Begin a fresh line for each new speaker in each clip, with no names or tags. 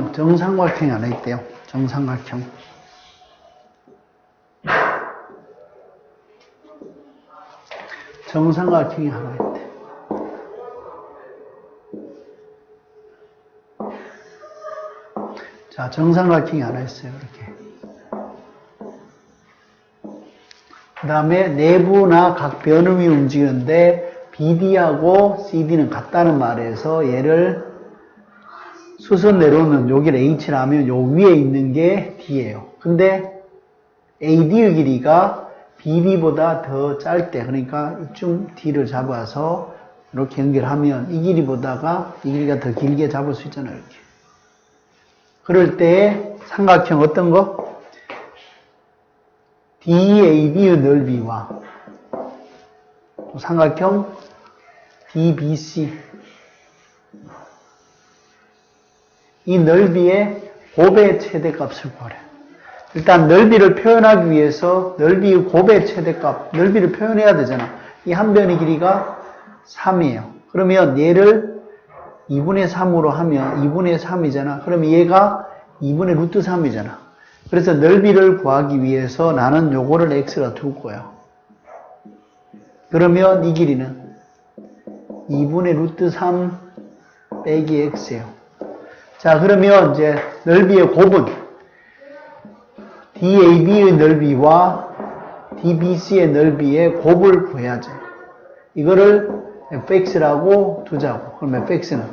정삼각형, 정삼각형이 하나 있대요. 정삼각형. 정삼각형이 하나 있대. 자, 정삼각형이 하나 있어요. 이렇게. 그 다음에 내부나 각 변음이 움직이는데 BD하고 CD는 같다는 말에서 얘를 수선 내려오면 여기를 H라면 요 위에 있는 게 D예요. 근데 AD의 길이가 BD보다 더짧 때, 그러니까 이쯤 D를 잡아서 이렇게 연결하면 이 길이보다가 이 길이가 더 길게 잡을 수 있잖아요. 이렇게. 그럴 때 삼각형 어떤 거? DAB의 넓이와 또 삼각형 DBC 이 넓이의 곱의 최대값을 구하래. 일단 넓이를 표현하기 위해서 넓이의 곱의 최대값, 넓이를 표현해야 되잖아. 이 한 변의 길이가 3이에요. 그러면 얘를 2분의 3으로 하면 2분의 3이잖아. 그러면 얘가 2분의 루트 3이잖아. 그래서 넓이를 구하기 위해서 나는 요거를 x라 둘 거야. 그러면 이 길이는 2분의 루트 3 빼기 x예요. 자, 그러면 이제 넓이의 곱은 DAB의 넓이와 DBC의 넓이의 곱을 구해야지. 이거를 fx라고 두자고. 그럼 fx는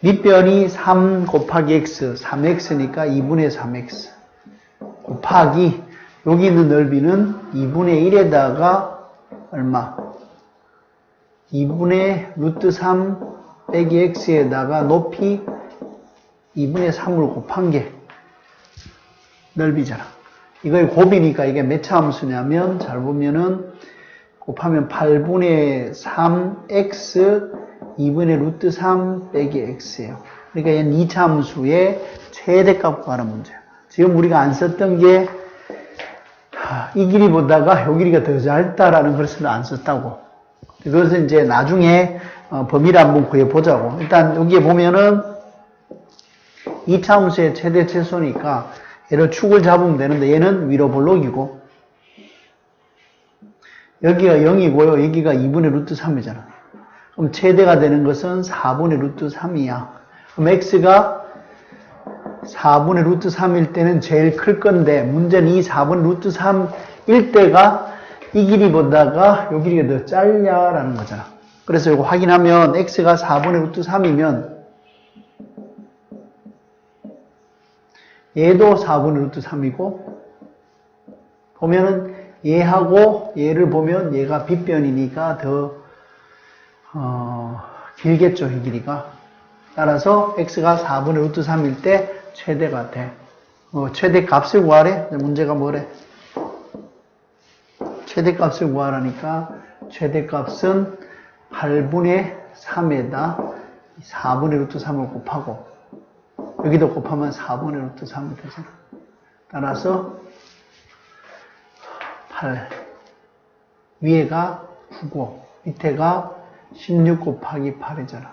밑변이 3 곱하기 x, 3x니까 2분의 3x 곱하기 여기 있는 넓이는 2분의 1에다가 얼마? 2분의 루트 3 빼기 x에다가 높이 2분의 3을 곱한 게 넓이잖아. 이거의 곱이니까 이게 몇 차 함수냐면 잘 보면은 곱하면 8분의 3x 2분의 루트 3 빼기 x예요. 그러니까 얘는 2차 함수의 최대값 구하는 문제야. 지금 우리가 안 썼던 게 이 길이 보다가 요 길이가 더 짧다라는 것을 안 썼다고. 그것은 이제 나중에 어, 범위를 한번 구해보자고. 일단 여기에 보면은 2차 함수의 최대 최소니까 얘를 축을 잡으면 되는데 얘는 위로 볼록이고 여기가 0이고요. 여기가 2분의 루트 3이잖아. 그럼 최대가 되는 것은 4분의 루트 3이야. 그럼 x가 4분의 루트 3일 때는 제일 클 건데 문제는 이 4분의 루트 3일 때가 이 길이보다가 이 길이가 더 짧냐라는 거잖아. 그래서 이거 확인하면 x가 4분의 루트 3이면 얘도 4분의 루트 3이고 보면은 얘하고 얘를 보면 얘가 빗변이니까 더 어, 길겠죠 이 길이가. 따라서 x가 4분의 루트 3일 때 최대가 돼 어, 최대 값을 구하래? 문제가 뭐래 최대 값을 구하라니까 최대 값은 8분의 3에다 4분의 루트 3을 곱하고 여기도 곱하면 4분의 루트 3이 되잖아. 따라서 8 위에가 9고 밑에가 16 곱하기 8이잖아.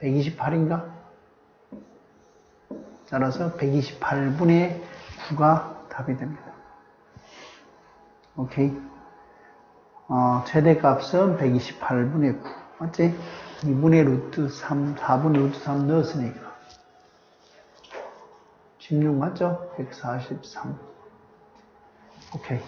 128인가? 따라서 128분의 9가 답이 됩니다. 오케이. 어, 최대값은 128분의 9. 맞지? 2분의 루트 3, 4분의 루트 3 넣었으니까. 16 맞죠? 143. 오케이.